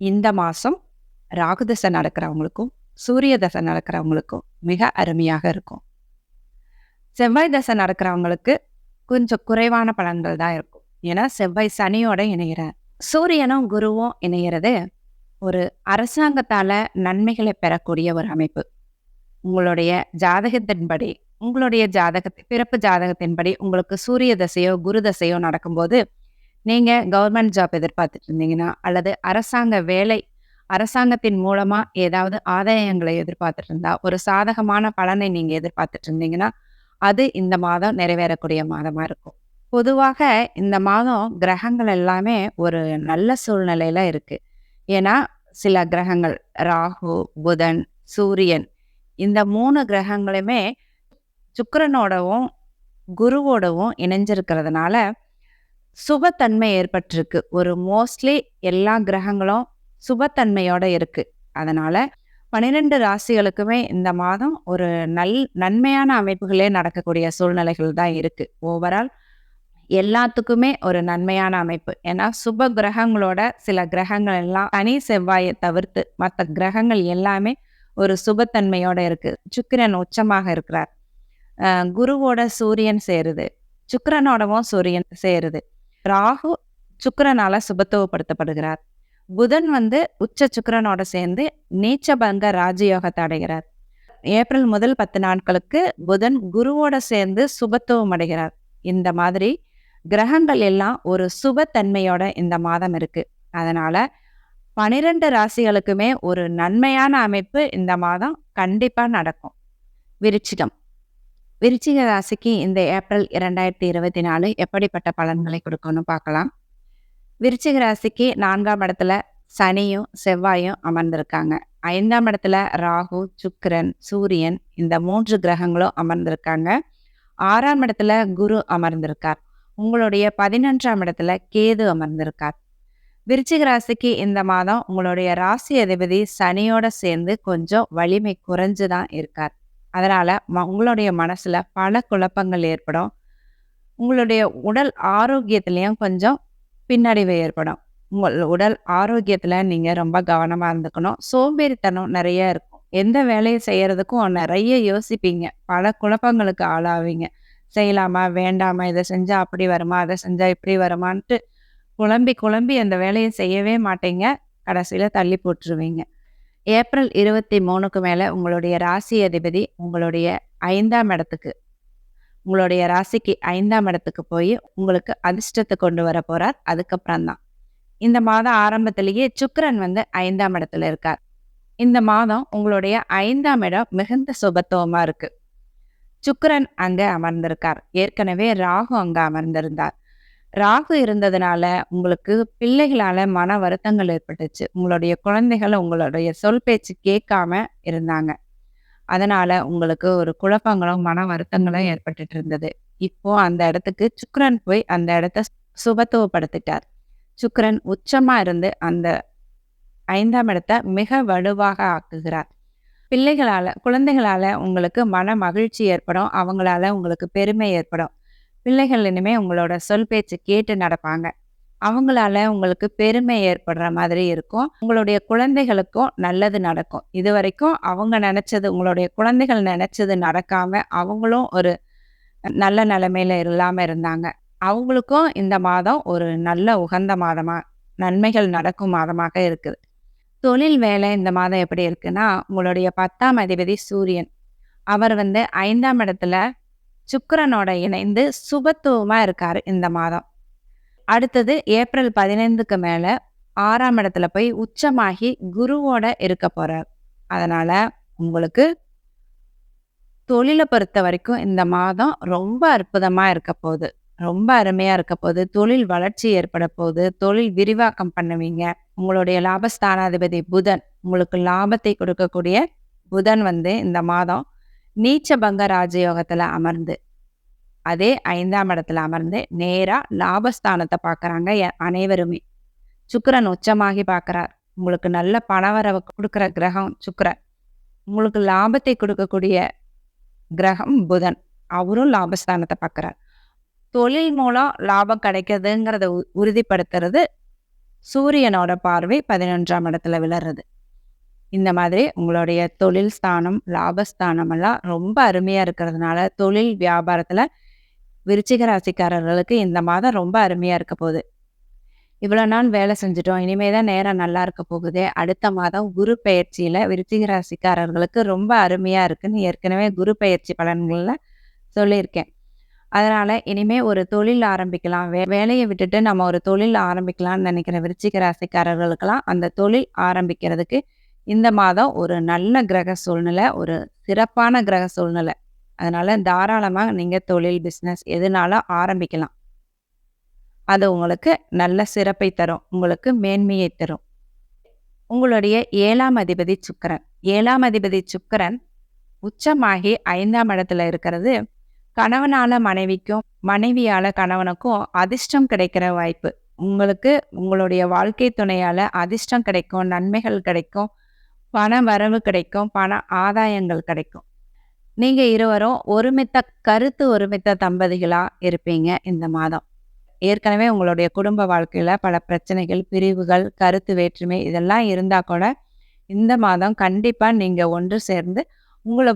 இந்த மாதம் ராகுதசை நடக்கிறவங்களுக்கும் சூரிய தசை நடக்கிறவங்களுக்கும் மிக அருமையாக இருக்கும். செவ்வாய் தசை நடக்கிறவங்களுக்கு கொஞ்சம் குறைவான பலன்கள் தான் இருக்கும். ஏன்னா செவ்வாய் சனியோட இணைகிறார் சூரியனும் குருவும் இணைகிறது ஒரு அரசாங்கத்தால் நன்மைகளை பெறக்கூடிய ஒரு அமைப்பு. உங்களுடைய ஜாதகத்தின்படி உங்களுடைய ஜாதகத்தை பிறப்பு ஜாதகத்தின்படி உங்களுக்கு சூரிய தசையோ குரு தசையோ நடக்கும்போது நீங்க கவர்மெண்ட் ஜாப் எதிர்பார்த்துட்டு இருந்தீங்கன்னா அல்லது அரசாங்க வேலை அரசாங்கத்தின் மூலமா ஏதாவது ஆதாயங்களை எதிர்பார்த்துட்டு இருந்தா ஒரு சாதகமான பலனை நீங்க எதிர்பார்த்துட்டு இருந்தீங்கன்னா அது இந்த மாதம் நிறைவேறக்கூடிய மாதமா இருக்கும். பொதுவாக இந்த மாதம் கிரகங்கள் எல்லாமே ஒரு நல்ல சூழ்நிலையில இருக்கு. ஏன்னா சில கிரகங்கள் ராகு புதன் சூரியன் இந்த மூணு கிரகங்களுமே சுக்கரனோடவும் குருவோடவும் இணைஞ்சிருக்கிறதுனால சுபத்தன்மை ஏற்பட்டிருக்கு. ஒரு மோஸ்ட்லி எல்லா கிரகங்களும் சுபத்தன்மையோட இருக்கு. அதனால பன்னிரெண்டு ராசிகளுக்குமே இந்த மாதம் ஒரு நல் நன்மையான அமைப்புகளே நடக்கக்கூடிய சூழ்நிலைகள் தான் இருக்கு. ஓவரால் எல்லாத்துக்குமே ஒரு நன்மையான அமைப்பு. ஏன்னா சுப கிரகங்களோட சில கிரகங்கள் எல்லாம் தனி செவ்வாயை தவிர்த்து மற்ற கிரகங்கள் எல்லாமே ஒரு சுபத்தன்மையோட இருக்கு. சுக்கிரன் உச்சமாக இருக்கிறார். குருவோட சூரியன் சேருது. சுக்கிரனோடவும் சூரியன் சேருது. ராகு சுக்கரனால சுபத்துவப்படுத்தப்படுகிறார். புதன் வந்து உச்ச சுக்கரனோட சேர்ந்து நீச்சபங்க ராஜயோகத்தை அடைகிறார். ஏப்ரல் முதல் பத்து நாட்களுக்கு புதன் குருவோட சேர்ந்து சுபத்துவம் அடைகிறார். இந்த மாதிரி கிரகங்கள் எல்லாம் ஒரு சுபத்தன்மையோட இந்த மாதம் இருக்கு. அதனால பனிரெண்டு ராசிகளுக்குமே ஒரு நன்மையான அமைப்பு இந்த மாதம் கண்டிப்பா நடக்கும். விருச்சிகம். விருச்சிக ராசிக்கு இந்த ஏப்ரல் இரண்டாயிரத்தி இருபத்தி நாலு எப்படிப்பட்ட பலன்களை கொடுக்கும்னு பார்க்கலாம். விருச்சிக ராசிக்கு நான்காம் இடத்துல சனியும் செவ்வாயும் அமர்ந்திருக்காங்க. ஐந்தாம் இடத்துல ராகு சுக்கிரன் சூரியன் இந்த மூன்று கிரகங்களும் அமர்ந்திருக்காங்க. ஆறாம் இடத்துல குரு அமர்ந்திருக்கார். உங்களுடைய பதினொன்றாம் இடத்துல கேது அமர்ந்திருக்கார். விருச்சிக ராசிக்கு இந்த மாதம் உங்களுடைய ராசி அதிபதி சனியோட சேர்ந்து கொஞ்சம் வலிமை குறைஞ்சு தான் இருக்கார். அதனால் உங்களுடைய மனசில் பல குழப்பங்கள் ஏற்படும். உங்களுடைய உடல் ஆரோக்கியத்துலேயும் கொஞ்சம் பின்னடைவு ஏற்படும். உங்கள் உடல் ஆரோக்கியத்தில் நீங்கள் ரொம்ப கவனமாக இருந்துக்கணும். சோம்பேறித்தனம் நிறைய இருக்கும். எந்த வேலையை செய்கிறதுக்கும் நிறைய யோசிப்பீங்க. பல குழப்பங்களுக்கு ஆளாவீங்க. செய்யலாமா? வேண்டாமா? இதை செஞ்சால் அப்படி வருமா? அதை செஞ்சால் இப்படி வருமான்ட்டு குழம்பி குழம்பி அந்த வேலையை செய்யவே மாட்டீங்க. கடைசியில் தள்ளி போட்டுருவீங்க. ஏப்ரல் இருபத்தி மூணுக்கு மேலே உங்களுடைய ராசி அதிபதி உங்களுடைய ஐந்தாம் இடத்துக்கு உங்களுடைய ராசிக்கு ஐந்தாம் இடத்துக்கு போய் உங்களுக்கு அதிர்ஷ்டத்தை கொண்டு வர போகிறார் அதுக்கப்புறம் தான். இந்த மாதம் ஆரம்பத்திலேயே சுக்கரன் வந்து ஐந்தாம் இடத்துல இருக்கார். இந்த மாதம் உங்களுடைய ஐந்தாம் இடம் மிகுந்த சுபத்துவமாக இருக்கு. சுக்கரன் அங்கே அமர்ந்திருக்கார். ஏற்கனவே ராகு அங்கே அமர்ந்திருந்தார். ராகு இருந்ததுனால உங்களுக்கு பிள்ளைகளால மன வருத்தங்கள் ஏற்பட்டுச்சு. உங்களுடைய குழந்தைகள் உங்களுடைய சொல் பேச்சு கேட்காம இருந்தாங்க. அதனால உங்களுக்கு ஒரு குழப்பங்களும் மன வருத்தங்களும் ஏற்பட்டுட்டு இருந்தது. இப்போ அந்த இடத்துக்கு சுக்கரன் போய் அந்த இடத்த சுபத்துவப்படுத்திட்டார். சுக்கரன் உச்சமா இருந்து அந்த ஐந்தாம் இடத்தை மிக வலுவாக ஆக்குகிறார். பிள்ளைகளால் குழந்தைகளால் உங்களுக்கு மன மகிழ்ச்சி ஏற்படும். அவங்களால உங்களுக்கு பெருமை ஏற்படும். பிள்ளைகள் இனிமே உங்களோட சொல் பேச்சு கேட்டு நடப்பாங்க. அவங்களால உங்களுக்கு பெருமை ஏற்படுற மாதிரி இருக்கும். உங்களுடைய குழந்தைகளுக்கும் நல்லது நடக்கும். இது வரைக்கும் அவங்க நினைச்சது உங்களுடைய குழந்தைகள் நினைச்சது நடக்காம அவங்களும் ஒரு நல்ல நிலைமையில இல்லாம இருந்தாங்க. அவங்களுக்கும் இந்த மாதம் ஒரு நல்ல உகந்த மாதமா நன்மைகள் நடக்கும் மாதமாக இருக்குது. தொழில் வேலை இந்த மாதம் எப்படி இருக்குன்னா உங்களுடைய பத்தாம் அதிபதி சூரியன். அவர் வந்து ஐந்தாம் இடத்துல சுக்கரனோட இணைந்து சுபத்துவமா இருக்காரு இந்த மாதம். அடுத்தது ஏப்ரல் பதினைந்துக்கு மேல ஆறாம் இடத்துல போய் உச்சமாகி குருவோட இருக்க போகிறார் அதனால உங்களுக்கு தொழிலை பொறுத்த வரைக்கும் இந்த மாதம் ரொம்ப அற்புதமா இருக்க போகுது. ரொம்ப அருமையா இருக்க போகுது. தொழில் வளர்ச்சி ஏற்பட போகுது. தொழில் விரிவாக்கம் பண்ணுவீங்க. உங்களுடைய லாபஸ்தானாதிபதி புதன் உங்களுக்கு லாபத்தை கொடுக்கக்கூடிய புதன் வந்து இந்த மாதம் நீச்சபங்க ராஜயோகத்துல அமர்ந்து அதே ஐந்தாம் இடத்துல அமர்ந்து நேரா லாபஸ்தானத்தை பார்க்குறாங்க எ- அனைவருமே. சுக்கிரன் உச்சமாகி பார்க்குறார். உங்களுக்கு நல்ல பணவரவை கொடுக்குற கிரகம் சுக்கிரன். உங்களுக்கு லாபத்தை கொடுக்கக்கூடிய கிரகம் புதன். அவரும் லாபஸ்தானத்தை பார்க்குறார். தொழில் மூலம் லாபம் கிடைக்கிறதுங்கிறத உ- உறுதிப்படுத்துறது சூரியனோட பார்வை பதினொன்றாம் இடத்துல விழுறது. இந்த மாதிரி உங்களுடைய தொழில் ஸ்தானம் லாபஸ்தானம் எல்லாம் ரொம்ப அருமையாக இருக்கிறதுனால தொழில் வியாபாரத்தில் விருச்சிக ராசிக்காரர்களுக்கு இந்த மாதம் ரொம்ப அருமையாக இருக்க போகுது. இவ்வளோ நாள் வேலை செஞ்சுட்டோம். இனிமே தான் நேரம் நல்லா இருக்க போகுதே. அடுத்த மாதம் குரு பயிற்சியில் விருச்சிக ராசிக்காரர்களுக்கு ரொம்ப அருமையாக இருக்குன்னு ஏற்கனவே குரு பயிற்சி பலன்களில் சொல்லியிருக்கேன். அதனால இனிமே ஒரு தொழில் ஆரம்பிக்கலாம். வே வேலையை விட்டுட்டு நம்ம ஒரு தொழில் ஆரம்பிக்கலாம்னு நினைக்கிற விருச்சிக ராசிக்காரர்களுக்கெல்லாம் அந்த தொழில் ஆரம்பிக்கிறதுக்கு இந்த மாதம் ஒரு நல்ல கிரக சூழ்நிலை ஒரு சிறப்பான கிரக சூழ்நிலை. அதனால தாராளமாக நீங்கள் தொழில் பிஸ்னஸ் எதுனாலும் ஆரம்பிக்கலாம். அது உங்களுக்கு நல்ல சிறப்பை தரும். உங்களுக்கு மேன்மையை தரும். உங்களுடைய ஏழாம் அதிபதி சுக்கரன். ஏழாம் அதிபதி சுக்கரன் உச்சமாகி ஐந்தாம் இடத்துல இருக்கிறது. கணவனால மனைவிக்கும் மனைவியால கணவனுக்கும் அதிர்ஷ்டம் கிடைக்கிற வாய்ப்பு. உங்களுக்கு உங்களுடைய வாழ்க்கை துணையால அதிர்ஷ்டம் கிடைக்கும் நன்மைகள் கிடைக்கும். பண வரவு கிடைக்கும் பண ஆதாயங்கள் கிடைக்கும். நீங்கள் இருவரும் ஒருமித்த கருத்து ஒருமித்த தம்பதிகளாக இருப்பீங்க இந்த மாதம். ஏற்கனவே உங்களுடைய குடும்ப வாழ்க்கையில் பல பிரச்சனைகள் பிரிவுகள் கருத்து வேற்றுமை இதெல்லாம் இருந்தால் கூட இந்த மாதம் கண்டிப்பாக நீங்கள் ஒன்று சேர்ந்து உங்களை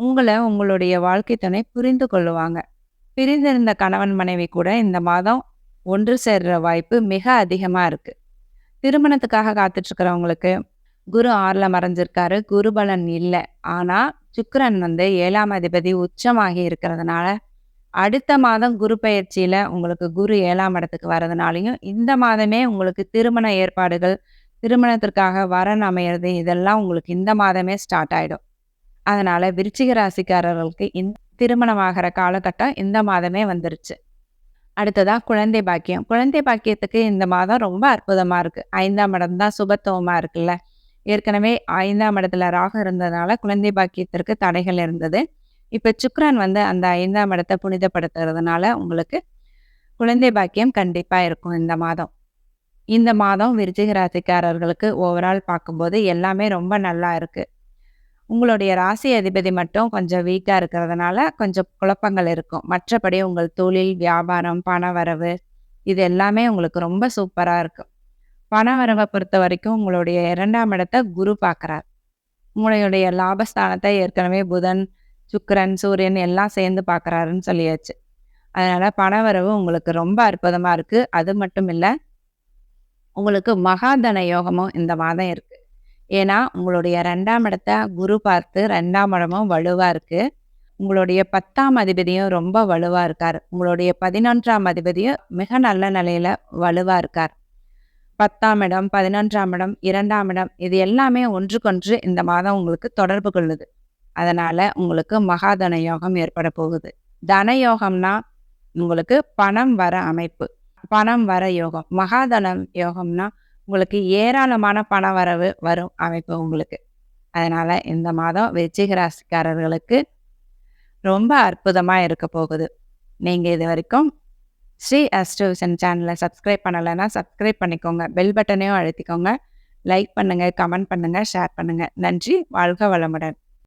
உங்களை உங்களுடைய வாழ்க்கை துணை புரிந்து கொள்ளுவாங்க. பிரிந்திருந்த கணவன் மனைவி கூட இந்த மாதம் ஒன்று சேர்ற வாய்ப்பு மிக அதிகமாக இருக்குது திருமணத்துக்காக காத்துட்ருக்கிறவங்களுக்கு குரு ஆறில் மறைஞ்சிருக்காரு. குரு பலன் இல்லை. ஆனால் சுக்கரன் வந்து ஏழாம் அதிபதி உச்சமாகி இருக்கிறதுனால அடுத்த மாதம் குரு பயிற்சியில் உங்களுக்கு குரு ஏழாம் இடத்துக்கு வர்றதுனாலையும் இந்த மாதமே உங்களுக்கு திருமண ஏற்பாடுகள் திருமணத்திற்காக வரன் அமையிறது இதெல்லாம் உங்களுக்கு இந்த மாதமே ஸ்டார்ட் ஆகிடும் அதனால் விருச்சிக ராசிக்காரர்களுக்கு இந்த திருமணமாகிற காலகட்டம் இந்த மாதமே வந்துருச்சு. அடுத்ததாக குழந்தை பாக்கியம். குழந்தை பாக்கியத்துக்கு இந்த மாதம் ரொம்ப அற்புதமாக இருக்குது ஐந்தாம் இடம் தான் சுபத்துவமாக இருக்குல்ல. ஏற்கனவே ஐந்தாம் இடத்துல ராகு இருந்ததுனால குழந்தை பாக்கியத்திற்கு தடைகள் இருந்தது. இப்போ சுக்ரான் வந்து அந்த ஐந்தாம் இடத்தை புனிதப்படுத்துறதுனால உங்களுக்கு குழந்தை பாக்கியம் கண்டிப்பாக இருக்கும் இந்த மாதம். இந்த மாதம் விருச்சிக ராசிக்காரர்களுக்கு ஓவரால் பார்க்கும்போது எல்லாமே ரொம்ப நல்லா இருக்கு. உங்களுடைய ராசி அதிபதி மட்டும் கொஞ்சம் வீக்காக இருக்கிறதுனால கொஞ்சம் குழப்பங்கள் இருக்கும். மற்றபடி உங்கள் தொழில் வியாபாரம் பண வரவு இது எல்லாமே உங்களுக்கு ரொம்ப சூப்பராக இருக்கும். பண வரவை பொறுத்த வரைக்கும் உங்களுடைய இரண்டாம் இடத்தை குரு பார்க்குறார். உங்களுடைய லாபஸ்தானத்தை ஏற்கனவே புதன் சுக்கரன் சூரியன் எல்லாம் சேர்ந்து பார்க்கறாருன்னு சொல்லியாச்சு. அதனால் பணவரவு உங்களுக்கு ரொம்ப அற்புதமாக இருக்குது அது மட்டும் இல்லை உங்களுக்கு மகாதன யோகமும் இந்த மாதம் இருக்குது ஏன்னா உங்களுடைய ரெண்டாம் இடத்த குரு பார்த்து ரெண்டாம் இடமும் வலுவாக இருக்குது உங்களுடைய பத்தாம் அதிபதியும் ரொம்ப வலுவாக இருக்கார். உங்களுடைய பதினொன்றாம் அதிபதியும் மிக நல்ல நிலையில் வலுவாக இருக்கார். பத்தாம் இடம் பதினொன்றாம் இடம் இரண்டாம் இடம் இது எல்லாமே ஒன்றுக்கொன்று இந்த மாதம் உங்களுக்கு தொடர்பு கொள்ளுது. அதனால உங்களுக்கு மகாதன யோகம் ஏற்பட போகுது. தன யோகம்னா உங்களுக்கு பணம் வர அமைப்பு. பணம் வர யோகம். மகாதனம் யோகம்னா உங்களுக்கு ஏராளமான பண வரவு வரும் அமைப்பு உங்களுக்கு. அதனால இந்த மாதம் வெச்சிக ராசிக்காரர்களுக்கு ரொம்ப அற்புதமாக இருக்க போகுது. நீங்கள் இது வரைக்கும் ஸ்ரீ அஸ்ட்ரோவிஷன் சேனலை சப்ஸ்கிரைப் பண்ணலைன்னா சப்ஸ்கிரைப் பண்ணிக்கோங்க பெல் பட்டனையும் அழுத்திக்கோங்க லைக் பண்ணுங்கள் கமெண்ட் பண்ணுங்கள் ஷேர் பண்ணுங்கள் நன்றி. வாழ்க வளமுடன்.